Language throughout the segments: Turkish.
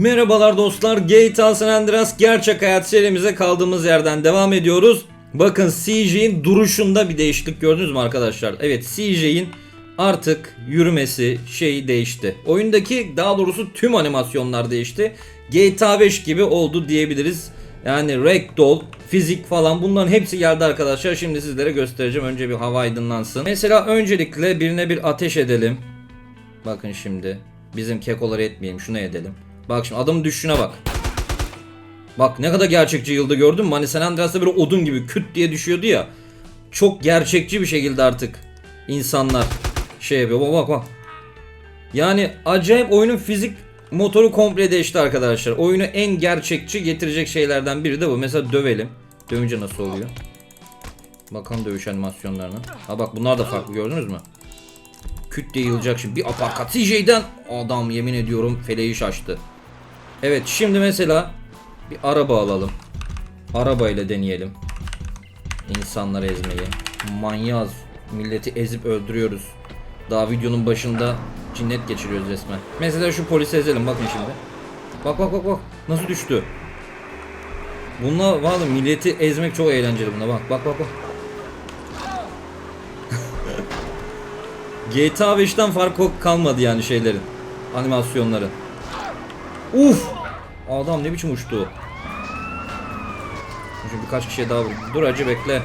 Merhabalar dostlar. GTA San Andreas gerçek hayat serimize kaldığımız yerden devam ediyoruz. Bakın CJ'in duruşunda bir değişiklik gördünüz mü arkadaşlar? Evet CJ'in artık yürümesi şeyi değişti. Oyundaki daha doğrusu tüm animasyonlar değişti. GTA 5 gibi oldu diyebiliriz. Yani ragdoll, fizik falan bunların hepsi geldi arkadaşlar. Şimdi sizlere göstereceğim. Önce bir hava aydınlansın. Mesela öncelikle birine bir ateş edelim. Bakın şimdi. Bizim kekoları etmeyelim. Şunu edelim. Bak şimdi adamın düşüşüne bak. Bak ne kadar gerçekçi yıldı gördün mü? Hani San Andreas'ta böyle odun gibi küt diye düşüyordu ya. Çok gerçekçi bir şekilde artık insanlar şey yapıyor. Bak bak bak. Yani acayip oyunun fizik motoru komple değişti arkadaşlar. Oyunu en gerçekçi getirecek şeylerden biri de bu. Mesela dövelim. Dövünce nasıl oluyor? Bakalım dövüş animasyonlarına. Ha bak bunlar da farklı gördünüz mü? Küt diye yılacak şimdi. Bir apakat CJ'den adam yemin ediyorum feleği şaştı. Evet şimdi mesela bir araba alalım. Araba ile deneyelim. İnsanları ezmeyi. Manyaz. Milleti ezip öldürüyoruz. Daha videonun başında cinnet geçiriyoruz resmen. Mesela şu polisi ezelim bakın şimdi. Bak bak bak bak nasıl düştü. Bununla vallahi milleti ezmek çok eğlenceli buna bak bak bak bak. GTA 5'ten farkı kalmadı yani şeylerin. Animasyonları. Uf! Adam ne biçim uçtu. Şimdi birkaç kişiye daha vur. Dur acı bekle.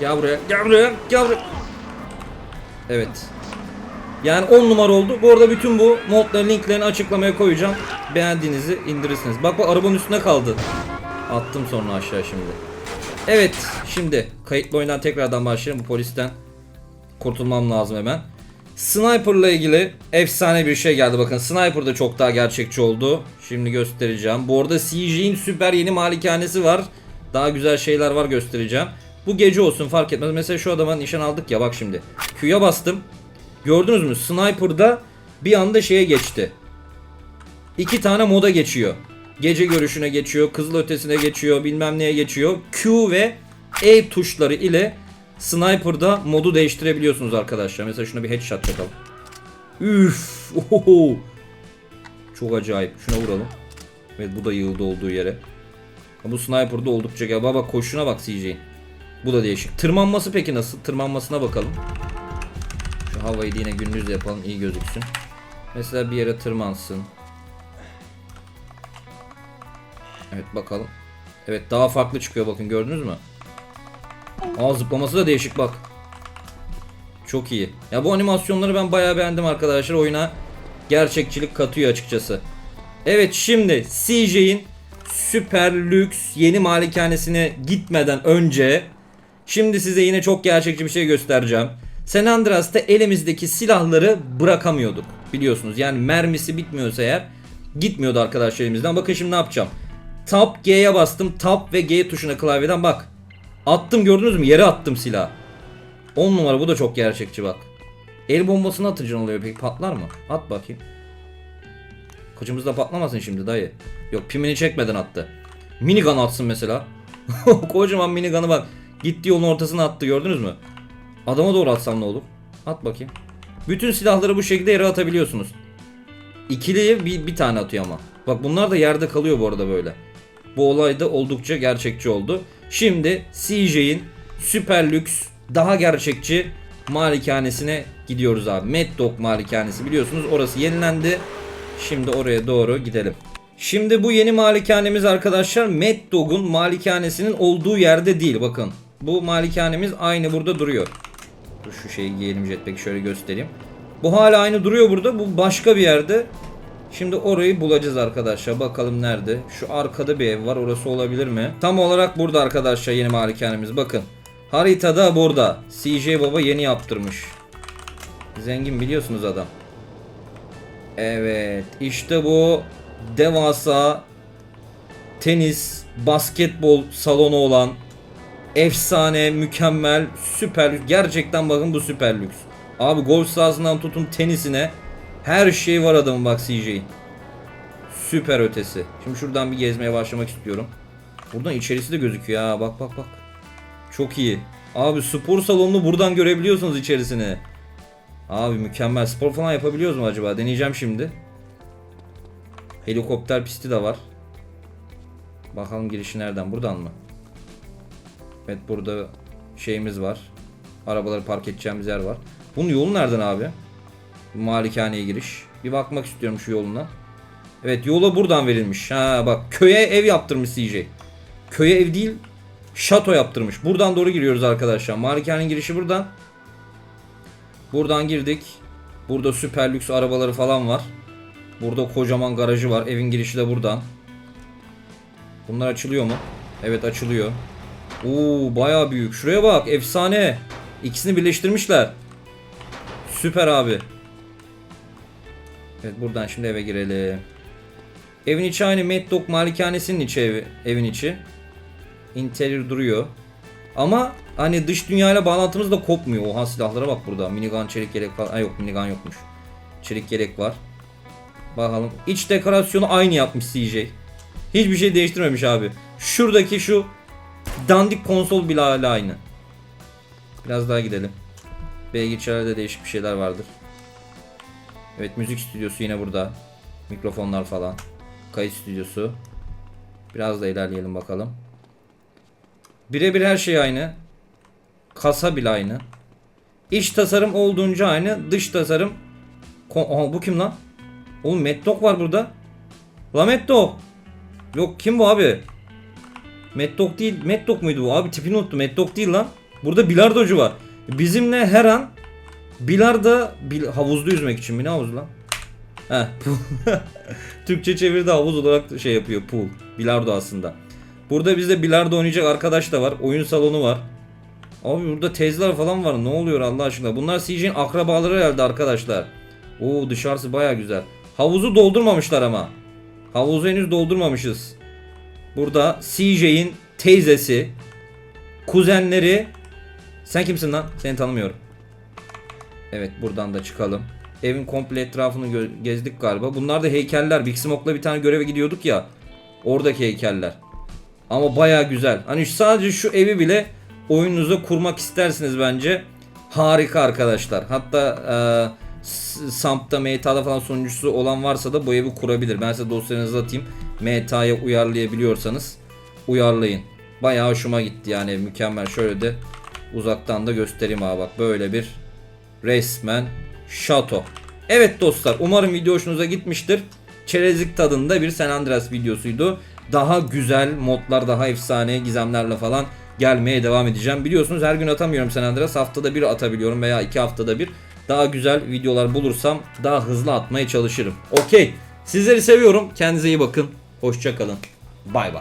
Gel buraya. Gel buraya. Gel buraya. Evet. Yani 10 numara oldu. Bu arada bütün bu modların linklerini açıklamaya koyacağım. Beğendiğinizi indirirsiniz. Bak bak arabanın üstüne kaldı. Attım sonra aşağı şimdi. Evet şimdi kayıtlı oyundan tekrardan başlayalım. Bu polisten kurtulmam lazım hemen. Sniper'la ilgili efsane bir şey geldi bakın. Sniper da çok daha gerçekçi oldu. Şimdi göstereceğim. Bu arada CJ'in süper yeni malikanesi var. Daha güzel şeyler var göstereceğim. Bu gece olsun fark etmez. Mesela şu adama nişan aldık ya bak şimdi. Q'ya bastım. Gördünüz mü? Sniper'da bir anda şeye geçti. İki tane moda geçiyor. Gece görüşüne geçiyor, kızıl ötesine geçiyor, bilmem neye geçiyor. Q ve E tuşları ile Sniper'da modu değiştirebiliyorsunuz arkadaşlar. Mesela şuna bir headshot çakalım. Üf! Oho! Çok acayip. Şuna vuralım. Evet bu da yığıldı olduğu yere. Bu sniper'da oldukça gel. Baba koşuna bak CJ'in. Bu da değişik. Tırmanması peki nasıl? Tırmanmasına bakalım. Şu havayı yine gündüz yapalım iyi gözüksün. Mesela bir yere tırmansın. Evet bakalım. Evet daha farklı çıkıyor bakın gördünüz mü? Aa zıplaması da değişik bak. Çok iyi. Ya bu animasyonları ben bayağı beğendim arkadaşlar. Oyuna gerçekçilik katıyor açıkçası. Evet şimdi CJ'in süper lüks yeni malikanesine gitmeden önce şimdi size yine çok gerçekçi bir şey göstereceğim. San Andreas'ta elimizdeki silahları bırakamıyorduk. Biliyorsunuz yani mermisi bitmiyorsa eğer gitmiyordu arkadaşlar elimizden. Bakın şimdi ne yapacağım. Tab G'ye bastım. Tab ve G tuşuna klavyeden bak. Attım gördünüz mü? Yere attım silah. 10 numara bu da çok gerçekçi bak. El bombasını atınca ne oluyor peki? Patlar mı? At bakayım. Kıçımızda patlamasın şimdi dayı. Yok pimini çekmeden attı. Minigun atsın mesela. Kocaman minigun'ı bak. Gitti yolun ortasına attı gördünüz mü? Adama doğru atsam ne olur? At bakayım. Bütün silahları bu şekilde yere atabiliyorsunuz. İkiliye bir, bir tane atıyor ama. Bak bunlar da yerde kalıyor bu arada böyle. Bu olay da oldukça gerçekçi oldu. Şimdi CJ'in süper lüks, daha gerçekçi malikanesine gidiyoruz abi. Mad Dog malikanesi biliyorsunuz orası yenilendi. Şimdi oraya doğru gidelim. Şimdi bu yeni malikanemiz arkadaşlar Mad Dog'un malikanesinin olduğu yerde değil bakın. Bu malikanemiz aynı burada duruyor. Dur şu şeyi giyelim jetpack şöyle göstereyim. Bu hala aynı duruyor burada. Bu başka bir yerde. Şimdi orayı bulacağız arkadaşlar. Bakalım nerede? Şu arkada bir ev var. Orası olabilir mi? Tam olarak burada arkadaşlar yeni malikanemiz. Bakın. Haritada burada. CJ Baba yeni yaptırmış. Zengin biliyorsunuz adam. Evet. işte bu devasa tenis, basketbol salonu olan efsane, mükemmel, süper. Gerçekten bakın bu süper lüks. Abi golf sahasından tutun tenisine her şey var adamın bak CJ'in. Süper ötesi. Şimdi şuradan bir gezmeye başlamak istiyorum. Buradan içerisi de gözüküyor ha. Bak bak bak. Çok iyi. Abi spor salonunu buradan görebiliyorsunuz içerisini. Abi mükemmel. Spor falan yapabiliyoruz mu acaba? Deneyeceğim şimdi. Helikopter pisti de var. Bakalım girişi nereden? Buradan mı? Evet burada şeyimiz var. Arabaları park edeceğimiz yer var. Bunun yolu nereden abi? Malikaneye giriş. Bir bakmak istiyorum şu yoluna. Evet yola buradan verilmiş. Ha bak köye ev yaptırmış CJ. Köye ev değil şato yaptırmış. Buradan doğru giriyoruz arkadaşlar. Malikanenin girişi buradan. Buradan girdik. Burada süper lüks arabaları falan var. Burada kocaman garajı var. Evin girişi de buradan. Bunlar açılıyor mu? Evet açılıyor. Oo bayağı büyük. Şuraya bak efsane. İkisini birleştirmişler. Süper abi. Evet buradan şimdi eve girelim. Evin içi aynı Mad Dog malikanesinin içi evi, evin içi. Interior duruyor. Ama hani dış dünyayla bağlantımız da kopmuyor. Oha silahlara bak burada. Minigun, çelik yelek falan. Ay yok minigun yokmuş. Çelik yelek var. Bakalım. İç dekorasyonu aynı yapmış CJ. Hiçbir şey değiştirmemiş abi. Şuradaki şu dandik konsol bile hala aynı. Biraz daha gidelim. Bilgisayarda değişik bir şeyler vardır. Evet müzik stüdyosu yine burada. Mikrofonlar falan. Kayıt stüdyosu. Biraz da ilerleyelim bakalım. Birebir her şey aynı. Kasa bile aynı. İç tasarım olduğunca aynı. Dış tasarım. Aha, bu kim lan? Oğlum Metdog var burada. La Metdog. Yok kim bu abi? Metdog değil. Metdog muydu bu? Abi tipini unuttum. Metdog değil lan. Burada bilardocu var. Bizimle her an bilarda bil, havuzda yüzmek için mi ne havuzu lan? Heh. Türkçe çevirdi havuz olarak şey yapıyor pool. Bilardo aslında. Burada bizde bilardo oynayacak arkadaş da var. Oyun salonu var. Abi burada tezler falan var. Ne oluyor Allah aşkına? Bunlar CJ'nin akrabaları herhalde arkadaşlar. Oo dışarısı baya güzel. Havuzu doldurmamışlar ama. Havuzu henüz doldurmamışız. Burada CJ'in teyzesi, kuzenleri. Sen kimsin lan? Seni tanımıyorum. Evet buradan da çıkalım. Evin komple etrafını gezdik galiba. Bunlar da heykeller. Big bir tane göreve gidiyorduk ya. Oradaki heykeller. Ama baya güzel. Hani sadece şu evi bile oyununuza kurmak istersiniz bence. Harika arkadaşlar. Hatta e, Samp'ta, Meta'da falan sunucusu olan varsa da bu evi kurabilir. Ben size dosyanızı atayım. Meta'ya uyarlayabiliyorsanız uyarlayın. Bayağı hoşuma gitti yani mükemmel. Şöyle de uzaktan da göstereyim abi bak böyle bir resmen şato. Evet dostlar umarım video hoşunuza gitmiştir. Çerezlik tadında bir San Andreas videosuydu. Daha güzel modlar, daha efsane gizemlerle falan gelmeye devam edeceğim. Biliyorsunuz her gün atamıyorum San Andreas. Haftada bir atabiliyorum veya iki haftada bir. Daha güzel videolar bulursam daha hızlı atmaya çalışırım. Okey. Sizleri seviyorum. Kendinize iyi bakın. Hoşçakalın. Bay bay.